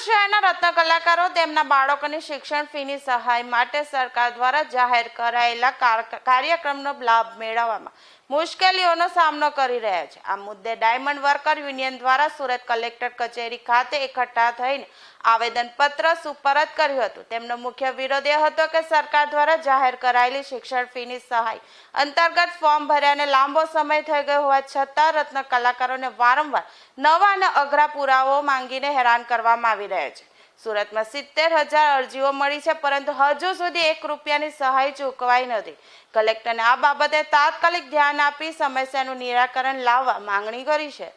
Russia કલાકારો તેમના બાળકોની શિક્ષણ ફીની સહાય માટે સરકાર દ્વારા જાહેર કરાયેલા કાર્યક્રમનો લાભ મેળવવામાં મુશ્કેલીઓનો સામનો કરી રહ્યા છે. આ મુદ્દે ડાયમંડ વર્કર યુનિયન દ્વારા સુરત કલેક્ટર કચેરી ખાતે એકઠા થઈને આવેદનપત્ર સુપરત કર્યું હતું. તેમનો મુખ્ય વિરોધ એ હતો કે સરકાર દ્વારા જાહેર કરાયેલી શિક્ષણ ફીની સહાય અંતર્ગત ફોર્મ ભર્યાને લાંબો સમય થઈ ગયો હોવા છતાં રત્ન કલાકારોને વારંવાર નવા અને અઘરા પુરાવો માંગીને હેરાન કરવામાં આવી રહ્યા છે. સુરતમાં સિત્તેર હજાર અરજીઓ મળી છે પરંતુ હજુ સુધી એક રૂપિયાની સહાય ચૂકવાઈ નથી. કલેક્ટરને આ બાબતે તાત્કાલિક ધ્યાન આપી સમસ્યાનું નિરાકરણ લાવવા માંગણી કરી છે.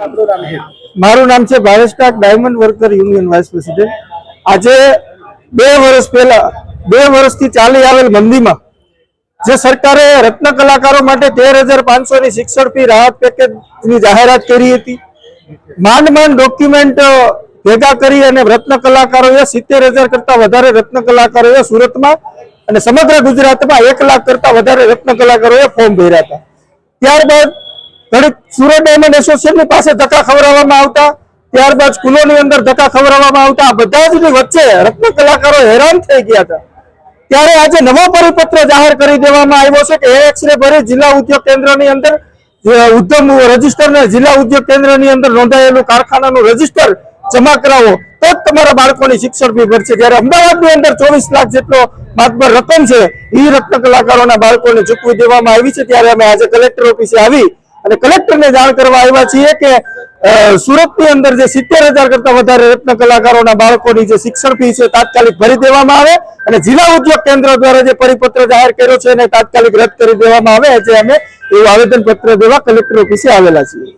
આપણું નામ છે મારું નામ છે Bhavesh Tak diamond worker union vice president. આજે બે વર્ષ પહેલા બે વર્ષથી ચાલી આવેલ મંદીમાં જે સરકારે રત્ન કલાકારો માટે તેર હજાર પાંચસો ની શિક્ષણ ફી રાહત પેકેજની જાહેરાત કરી હતી. માંડ માંડ ડોક્યુમેન્ટ ભેગા કરી અને રત્ન કલાકારોએ સિત્તેર હજાર કરતા વધારે રત્ન કલાકારોએ સુરતમાં અને સમગ્ર ગુજરાતમાં એક લાખ કરતા વધારે રત્ન કલાકારોએ ફોર્મ ભર્યા હતા. ત્યારબાદ ઘડીક સુરત ડાયમંડ એસોસિએશનની પાસે ધક્કા ખવડાવવામાં આવતા, ત્યારબાદ સ્કૂલોની અંદર ધક્કા ખવડાવવામાં આવતા બધા જ વચ્ચે રત્ન કલાકારો હેરાન થઈ ગયા હતા. ત્યારે આજે નવો પરિપત્ર જાહેર કરી દેવામાં આવ્યો છે કે એક્સરે ભરી જિલ્લા ઉદ્યોગ કેન્દ્રની અંદર ઉદ્યમ રજિસ્ટર ને જિલ્લા ઉદ્યોગ કેન્દ્રની અંદર નોંધાયેલું કારખાનાનું રજિસ્ટર જમા કરાવો, તો જ તમારા બાળકોની શિક્ષણ ફી ભરશે. જ્યારે અમદાવાદની અંદર ચોવીસ લાખ જેટલો માત્ર રકમ છે એ રત્ન કલાકારોના બાળકોને ચૂકવી દેવામાં આવી છે. ત્યારે અમે આજે કલેક્ટર ઓફિસે આવી અને કલેક્ટરને જાણ કરવા આવ્યા છીએ કે સુરતની અંદર જે સિત્તેર હજાર કરતા વધારે રત્ન કલાકારોના બાળકોની જે શિક્ષણ ફી છે, તાત્કાલિક ભરી દેવામાં આવે અને જિલ્લા ઉદ્યોગ કેન્દ્ર દ્વારા જે પરિપત્ર જાહેર કર્યો છે, એને તાત્કાલિક રદ કરી દેવામાં આવે. જે અમે એવું આવેદન પત્ર દેવા કલેક્ટર ઓફિસે આવેલા છીએ.